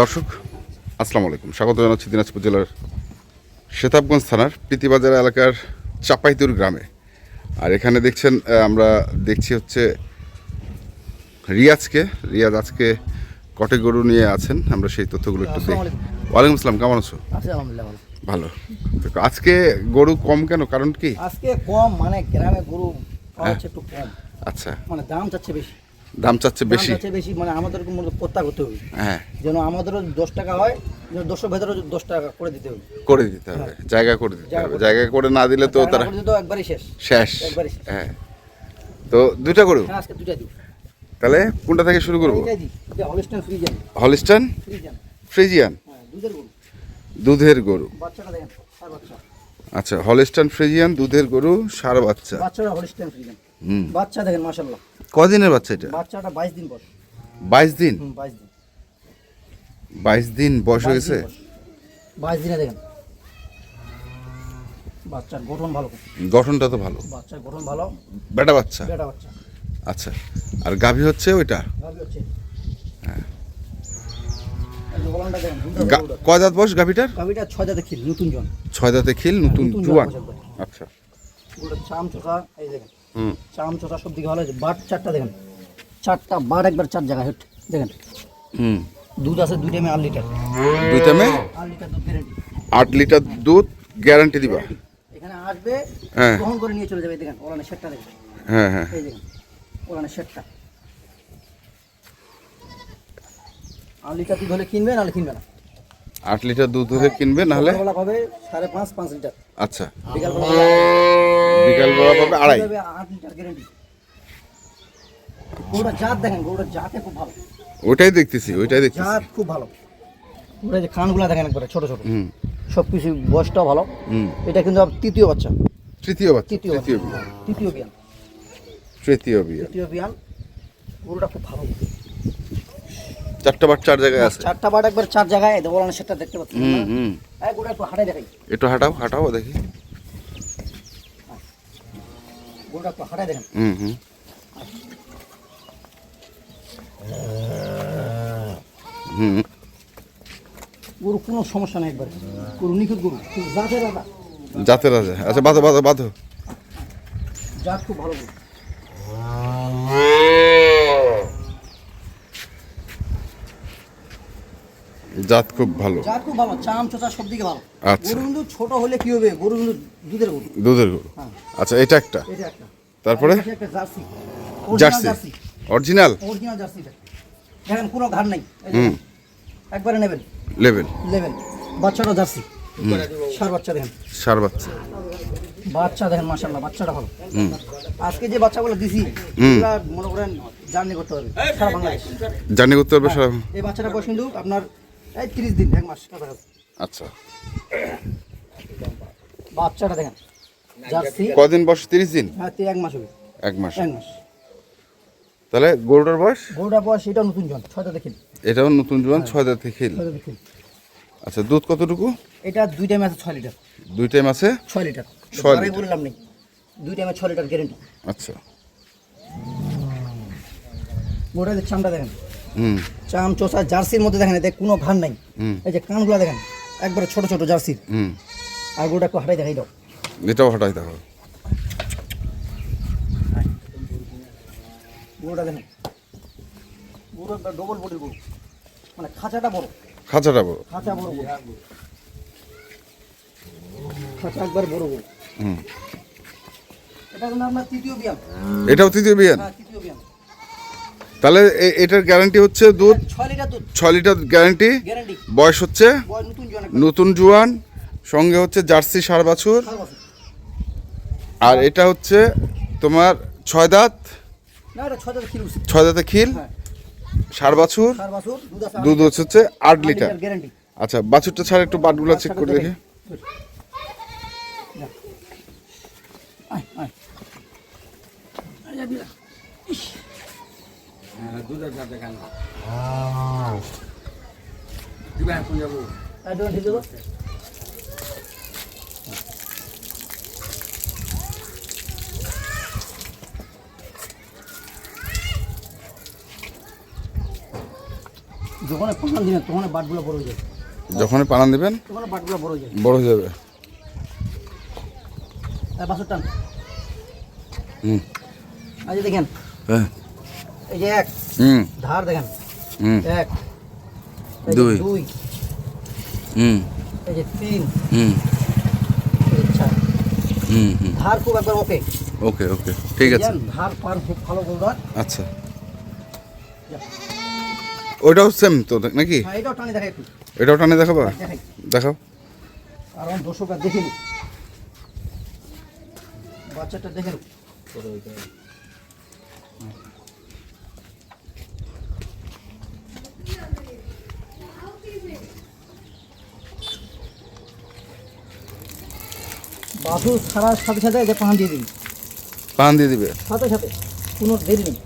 দর্শক আসসালামু আলাইকুম। স্বাগত জানাচ্ছি দিনাজপুর জেলার শেতাবগঞ্জ থানার প্রীতিবাজার এলাকার চাপাইতুর গ্রামে। আর এখানে দেখছেন আমরা দেখছি হচ্ছে রিয়াজকে। রিয়াজ আজকে কটে গরু নিয়ে আছেন। আমরা সেই তথ্যগুলো একটু দেখি। ওয়ালাইকুম আসসালাম কেমন আছো? ভালো। আজকে গরু কম কেন? কারণ কি? আজকে কম মানে গ্রামে গরু হ্যাঁ। যাচ্ছে একটু কম। আচ্ছা। মানে দাম চাচ্ছে বেশি। দাম চাচ্ছে বেশি। বেশি মানে আমাদের মূলত প্রত্যা করতে হবে। হ্যাঁ। যেন আমাদেরও দশ টাকা হয় যেন দশের ভেতরে দশ টাকা করে দিতে হবে। করে দিতে হবে জায়গা করে দিতে হবে। জায়গা করে না দিলে তো তারা তো একবারই শেষ। শেষ। হ্যাঁ। তো দুইটা গরু হ্যাঁ আজকে দিই। তাহলে কোনটা থেকে শুরু করব? Holstein Friesian. হ্যাঁ দুধের গরু। আচ্ছা হলিস্টান ফ্রিজিয়ান দুধের গরু সার বাচ্চা। বাচ্চা দেখেন মাশাল্লাহ কদিনের বাচ্চা এটা? বাচ্চাটা বাইশ দিন বয়স। বাইশ দিন? বাইশ দিন। বাইশ দিন বয়স হয়ে গেছে? বাইশ দিনে দেখেন। বাচ্চার গঠন ভালো। গঠনটা তো ভালো। বাচ্চার গঠন ভালো। বেটা বাচ্চা? বেটা বাচ্চা। আচ্ছা আর গাভী হচ্ছে ওইটা? হ্যাঁ। কয় দাঁত বয়স গাভীটার? গাভীটা ছয় জাতে খিল নতুন জন। ছয় দাঁতে খিল নতুন নতুন জুয়ান। আচ্ছা। চাম চোষা এই দেখেন। চাম চোষা সব দিকে ভালো আছে বাট চারটা দেখেন। চারটা বাট একবার চার জায়গায় হেট দেখেন। হুম। দুধ আছে দুই টাইমে আট লিটার। দুই টাইমে আট লিটার দুধ গ্যারেন্টি আট লিটার দুধ গ্যারান্টি দিবা। এখানে আসবে হ্যাঁ। গ্রহণ করে নিয়ে চলে যাবে দেখেন ওলানের শেটটা দেখেন। হ্যাঁ হ্যাঁ। এই দেখেন ওলানের শেটটা আট লিটার দুধ হলে কিনবে নাহলে কিনবে না। আট লিটার দুধ হলে কিনবে নাহলে? সকালবেলা পাবে সাড়ে পাঁচ পাঁচ লিটার। আচ্ছা। বিকালবেলা পাবে আড়াই। আট লিটার গ্যারেন্টি গরুটা জাত দেখেন গরুটা জাতে খুব ভালো। ওইটাই দেখতেছি ওইটাই দেখতেছি। জাত খুব ভালো। গরুটা যে কানগুলা দেখেন একবারে ছোট ছোট। হুম। সব কিছু বয়সটাও ভালো। হুম। এটা কিন্তু তৃতীয় বাচ্চা। তৃতীয় বাচ্চা তৃতীয় তৃতীয় বাচ্চা। তৃতীয় বিয়ান তৃতীয় বিয়ে তৃতীয় বিয়ান গরুটা খুব ভালো। চারটা বার চার জায়গায় আছে। চারটা বাট একবার চার জায়গায় ওলানো সেটা দেখতে পাচ্ছি হুম হুম। গরুটা একটু হাঁটাই দেখাই। একটু হাঁটাও হাঁটাও দেখি। একটু হাঁটাই দেখেন। হুম হুম। হুম। গরু কোনো সমস্যা নেই একবার। গরু নিখুঁত গরু জাতের রাজা জাতের রাজা আচ্ছা বাঁধো বাঁধো বাঁধো। জাত খুব ভালো গরু। জাত খুব ভালো। জাত খুব ভালো চাম চোচা সব দিকে ভালো। আচ্ছা। গরু কিন্তু ছোট হলে কি হবে? গরু কিন্তু দুধের গরু। দুধের গরু। হ্যাঁ। আচ্ছা এটা একটা। এটা একটা। তারপরে? একটা jersey. Jersey. Jersey. Original original jersey দেখেন কোনো ঘাট নাই। হুম। একবারে নেবেন। লেভেল লেভেল বাচ্চাটা জার্সি। সার বাচ্চা দেখেন। সার বাচ্চা। বাচ্চা দেখেন মাশাল্লাহ বাচ্চাটা ভালো। হুম। আজকে যে বাচ্চাগুলো দিছি হুম। মনে করেন জার্নি করতে হবে সারা বাংলাদেশ। জার্নি করতে পারবে সারা এই বাচ্চাটা বয়স কিন্তু আপনার এই তিরিশ দিন এক মাস আচ্ছা। বাচ্চাটা দেখেন জার্সি। কদিন বয়স? তিরিশ দিন? হ্যাঁ এক মাস হবে। এক মাস। এক মাস। তাহলে গরুটার বয়স? গরুটা বয়স এটা নতুন জন ছয়টা দেখেন। এটাও নতুন জোয়ান ছয় দাঁতে খিল আচ্ছা দুধ কতটুকু? এটা দুই টাইমে আছে ছয় লিটার। দুই টাইম আছে? ছয় লিটার। ছয় লিটার। বললাম নেই। দুই টাইমে ছয় লিটার গ্যারেন্টি আচ্ছা। গরুটা যে চামটা দেখেন চাম চোষা জার্সির মধ্যে দেখেন এতে কোনো ঘান নাই। এই যে কানগুলো দেখেন একবারে ছোট ছোট জার্সির। হুম। আর গরুটা একটু হাঁটাই দেখাই দাও। এটাও হটাই দেখো গরুটা দেখেন গরু একটা ডবল বডির গরু মানে খাঁচাটা বড়। খাঁচাটা বড়। খাঁচা বড় খাঁচা একবার বড় গরু হুম। এটা আপনার তৃতীয় এটাও তৃতীয় বিয়ান তাহলে এটার গ্যারান্টি হচ্ছে দুধ? ছ লিটার গ্যারান্টি বয়স হচ্ছে? নতুন জুয়ান সঙ্গে হচ্ছে জার্সি সার বাছুর আর এটা হচ্ছে তোমার ছয় দাঁত? ছয় দাঁতে খিল সার বাছুর দুধ হচ্ছে আট লিটার। আচ্ছা বাছুরটা ছাড়া একটু বাটগুলো চেক করে দেখে। হ্যাঁ, দুধের সাথে খান দিবা এখন যাব। দেবো? যখন পানান দিবেন বাটগুলো বড় হয়ে যাবে। যখন পানান দিবেন তখন বাটগুলো বড় হয়ে যাবে। বড় হয়ে যাবে। বাসুর টান। হুম। আজ দেখেন। হ্যাঁ। এই যে এক হুম। ধার দেখেন। হুম। এক দুই। দুই। হুম। এই যে তিন। হুম। হুম হুম। ধার খুব একবার ওকে। ওকে ওকে। ঠিক আছে। ধার পার খুব ভালো বলদার আচ্ছা। ওইটাও সেম তো নাকি? হ্যাঁ এটাও টানি দেখাই একটু। এটাও টানে দেখাবা? দেখাই। দেখাও। কারণ দর্শকরা দেখে নি বাচ্চাটা দেখে নি বাসু ছাড়ার সাথে সাথে যে পান দিয়ে দিবি। পান দিয়ে দিবে? সাথে সাথে কোনো দেরি নেই।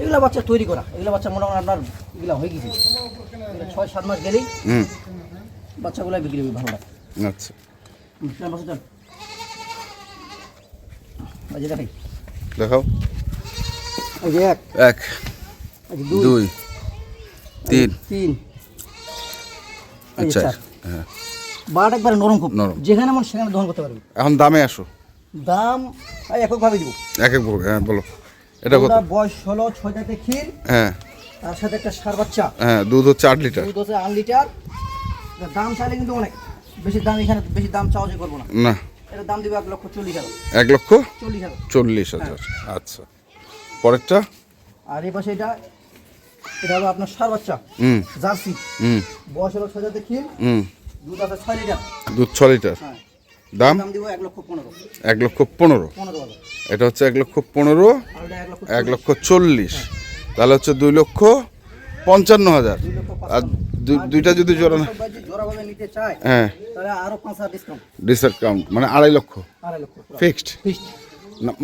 এগুলা বাচ্চা তৈরি করা এগুলা বাচ্চা মোটামুটি আপনার এগুলা হয়ে গেছে। ছয় সাত মাস গেলেই হুম। বাচ্চাগুলো বিক্রি হবে ভালো লাগে আচ্ছা। চল দেখাই। দেখাও। এক। এক। দুই। দুই তিন। তিন। এই যে চার চার। হ্যাঁ বাট একবারে নরম খুব। নরম। যেখানে মন সেখানে দহন করতে পারবি। এখন দামে আসো। দাম এককভাবে দিব। এক এক হ্যাঁ বলো। এটা কত? বয়স হলো ছয় দাঁতে ক্ষীর। হ্যাঁ। তার সাথে একটা সার বাচ্চা হ্যাঁ দুধ হচ্ছে আট লিটার। দুধ হচ্ছে আট লিটার। দাম চাইলে কিন্তু অনেক। বেশি দাম এখানে বেশি দাম চাওয়া যে করব না। না। এটার দাম দিব এক লক্ষ চল্লিশ হাজার। এক লক্ষ চল্লিশ হাজার। চল্লিশ হাজার। আচ্ছা। পরেরটা? আর এই পাশে এটা এটা হলো আপনার সার বাচ্চা জার্সি। হুম। বয়স হলো ছয় ক্ষীর হুম। দুধ আছে ছয় লিটার। দুধ ছ লিটার। হ্যাঁ। দাম? দাম দিব এক লক্ষ পনেরো। এটা হচ্ছে এক লক্ষ পনেরো এক লক্ষ চল্লিশ। তাহলে হচ্ছে দুই লক্ষ পঞ্চান্ন হাজার। আর দুইটা যদি জোড়া না হ্যাঁ। ডিসকাউন্ট মানে আড়াই লক্ষ। ফিক্সড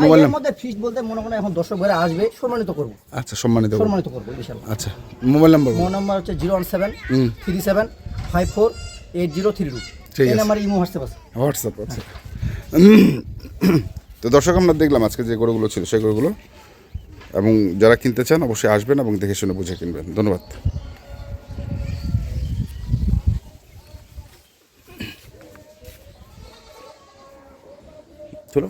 মোবাইল মধ্যে বলতে মনে মনে এখন দর্শক ভাইরা আসবে সম্মানিত করব। আচ্ছা সম্মানিত সম্মানিত করব বিশাল। আচ্ছা মোবাইল নাম্বার নাম্বার হচ্ছে zero one seven three seven five four eight zero three two. এই আছে। নাম্বার ইমো হোয়াটসঅ্যাপ আছে। হোয়াটসঅ্যাপ আছে। তো দর্শক আমরা দেখলাম আজকে যে গরুগুলো ছিল সেই গরুগুলো। এবং যারা কিনতে চান অবশ্যই আসবেন এবং দেখে শুনে বুঝে কিনবেন। ধন্যবাদ। চলো।